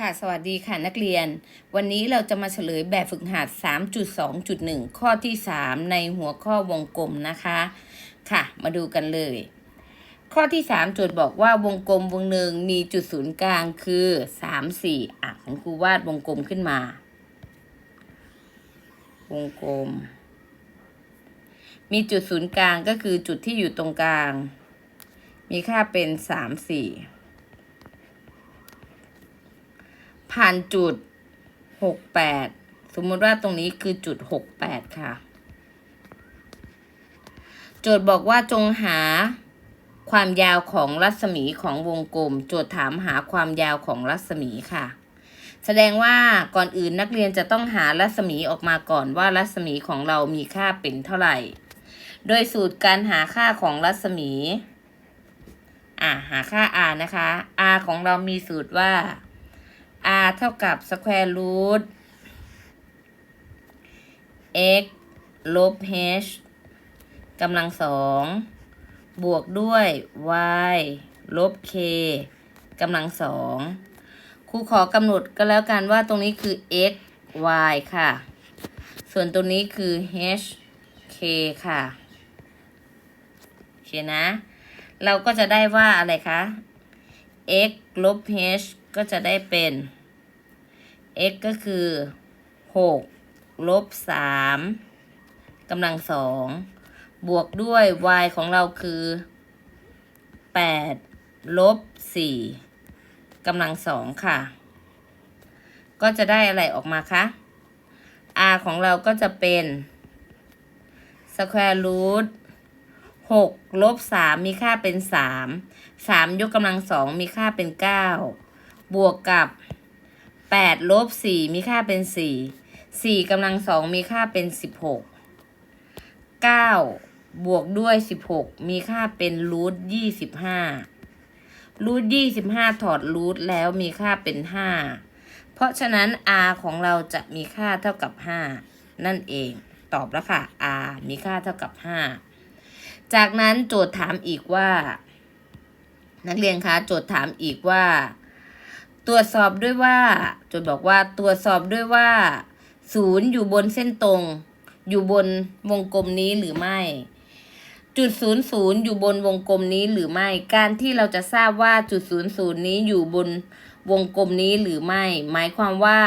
ค่ะ สวัสดีค่ะนักเรียน วันนี้เราจะมาเฉลยแบบฝึกหัด 3.2.1 ข้อที่ 3 ในหัวข้อวงกลมนะคะ ค่ะ มาดูกันเลย ข้อที่ 3 โจทย์บอกว่าวงกลมวงหนึ่งมีจุดศูนย์กลางคือ 3 4 อะของครูวาดวงกลมขึ้นมา วงกลม มีจุดศูนย์กลางก็คือจุดที่อยู่ตรงกลาง มีค่าเป็น 3 4 ผ่านจุดหกแปดสมมติว่าตรงนี้คือจุดหกแปดค่ะ โจทย์บอกว่าจงหาความยาวของรัศมีของวงกลม โจทย์ถามหาความยาวของรัศมีค่ะ แสดงว่าก่อนอื่นนักเรียนจะต้องหารัศมีออกมาก่อนว่ารัศมีของเรามีค่าเป็นเท่าไหร่ โดยสูตรการหาค่าของรัศมีอ่าหาค่า r นะคะ r ของเรามีสูตรว่า r เท่ากับ square root x ลบ h กำลังสองบวกด้วย y ลบ k กำลังสองครูขอกำหนดก็แล้วกันว่าตรงนี้คือ x y ค่ะ ส่วนตรงนี้คือ h k ค่ะโอเคนะ เราก็จะได้ว่าอะไรคะ x ลบ h ก็จะได้เป็น x ก็คือ6ลบ3กำลังสองบวกด้วย y ของเราคือ8ลบ4กำลังสองค่ะ ก็จะได้อะไรออกมาคะ r ของเราก็จะเป็น square root 6ลบ3มีค่าเป็น3 3ยกกำลังสองมีค่าเป็น9บวกกับ 8ลบ4มีค่าเป็น4 4กำลังสองมีค่าเป็น16 9บวกด้วย16มีค่าเป็นรูท25รูท25ถอดรูทแล้วมีค่าเป็น5เพราะฉะนั้น r ของเราจะมีค่าเท่ากับ5นั่นเอง ตอบแล้วค่ะ r มีค่าเท่ากับ5จากนั้นโจทย์ถามอีกว่า นักเรียนคะโจทย์ถามอีกว่า ตรวจสอบด้วยว่าโจทย์บอกว่าตรวจสอบด้วยว่า ศูนย์อยู่บนเส้นตรง อยู่บนวงกลมนี้หรือไม่ จุดศูนย์ศูนย์อยู่บนวงกลมนี้หรือไม่ การที่เราจะทราบว่าจุดศูนย์ศูนย์นี้อยู่บนวงกลมนี้หรือไม่ หมายความว่า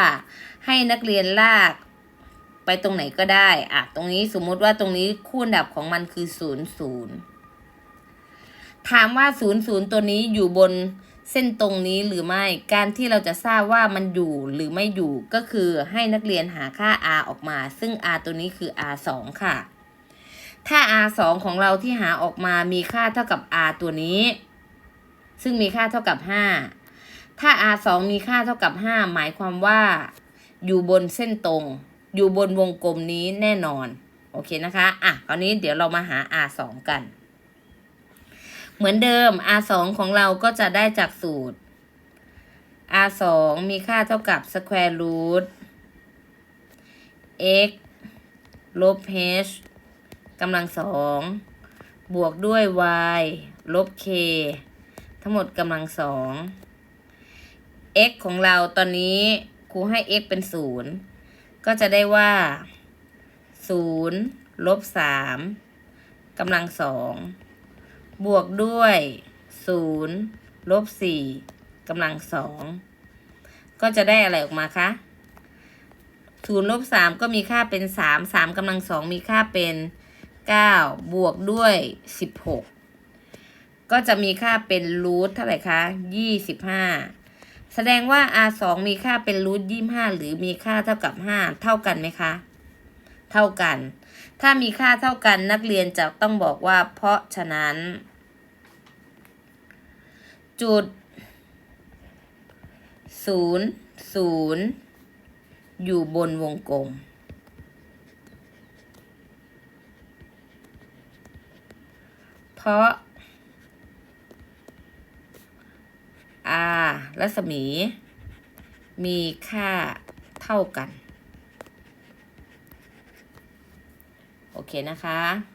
ให้นักเรียนลากไปตรงไหนก็ได้อะตรงนี้สมมติว่าตรงนี้คู่อันดับของมันคือศูนย์ศูนย์ถามว่าศูนย์ศูนย์ตัวนี้อยู่บน เส้นตรงนี้หรือไม่ การที่เราจะทราบว่ามันอยู่หรือไม่อยู่ก็คือให้นักเรียนหาค่า r ออกมา ซึ่ง r ตัวนี้คือ r 2ค่ะ ถ้า r 2ของเราที่หาออกมามีค่าเท่ากับ r ตัวนี้ ซึ่งมีค่าเท่ากับ 5 ถ้า r 2มีค่าเท่ากับ 5 หมายความว่า อยู่บนเส้นตรง อยู่บนวงกลมนี้แน่นอน โอเคนะคะ อะ คราวนี้เดี๋ยวเรามาหา r 2กัน เหมือนเดิม r 2ของเราก็จะได้จากสูตร r 2มีค่าเท่ากับ square root x ลบ h กำลังสองบวกด้วย y ลบ k ทั้งหมดกำลังสอง x ของเราตอนนี้ครูให้ x เป็นศูนย์ก็จะได้ว่าศูนย์ลบสามกำลังสอง บวกด้วยศูนย์ลบสี่กำลังสองก็จะได้อะไรออกมาคะศูนย์ลบสามก็มีค่าเป็นสามสามกำลังสองมีค่าเป็นเก้าบวกด้วยสิบหกก็จะมีค่าเป็นรูทเท่าไหร่คะยี่สิบห้าแสดงว่า r สองมีค่าเป็นรูทยี่ห้าหรือมีค่าเท่ากับห้าเท่ากันไหมคะ เท่ากัน ถ้ามีค่าเท่ากันนักเรียนจะต้องบอกว่า เพราะฉะนั้น จุดศูนย์ศูนย์อยู่บนวงกลม เพราะ r รัศมี มีค่าเท่ากัน โอ เคนะคะ